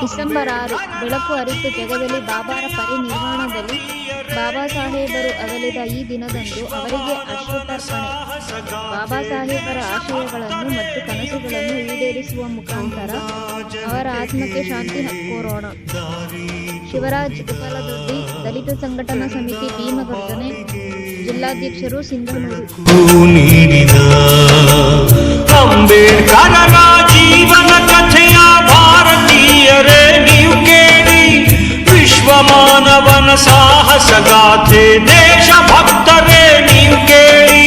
December ಆರು ಬೆಳಕು ಅರಿತು ಜಗದಲ್ಲಿ ಬಾಬಾರ ಪರಿನಿರ್ವಾಣದಲ್ಲಿ ಬಾಬಾ ಸಾಹೇಬರು ಅಗಲಿದ ಈ ದಿನದಂದು ಅವರಿಗೆ ಅಶ್ರುತರ್ಪಣೆ. ಬಾಬಾ ಸಾಹೇಬರ ಆಶಯಗಳನ್ನು ಮತ್ತು ಕನಸುಗಳನ್ನು ಈಡೇರಿಸುವ ಮುಖಾಂತರ ಅವರ ಆತ್ಮಕ್ಕೆ ಶಾಂತಿ ಕೋರೋಣ. ಶಿವರಾಜ್ ಉಪಲದೊಡ್ಡಿ ದಲಿತ ಸಂಘಟನಾ ಸಮಿತಿ ಭೀಮಗರ್ಜನೆ ಜಿಲ್ಲಾಧ್ಯಕ್ಷರು ಸಿಂಧನೂರು. ಸಾಹಸಗಾಥೆ ದೇಶ ಭಕ್ತರೇ ನೀವು ಕೇಳಿ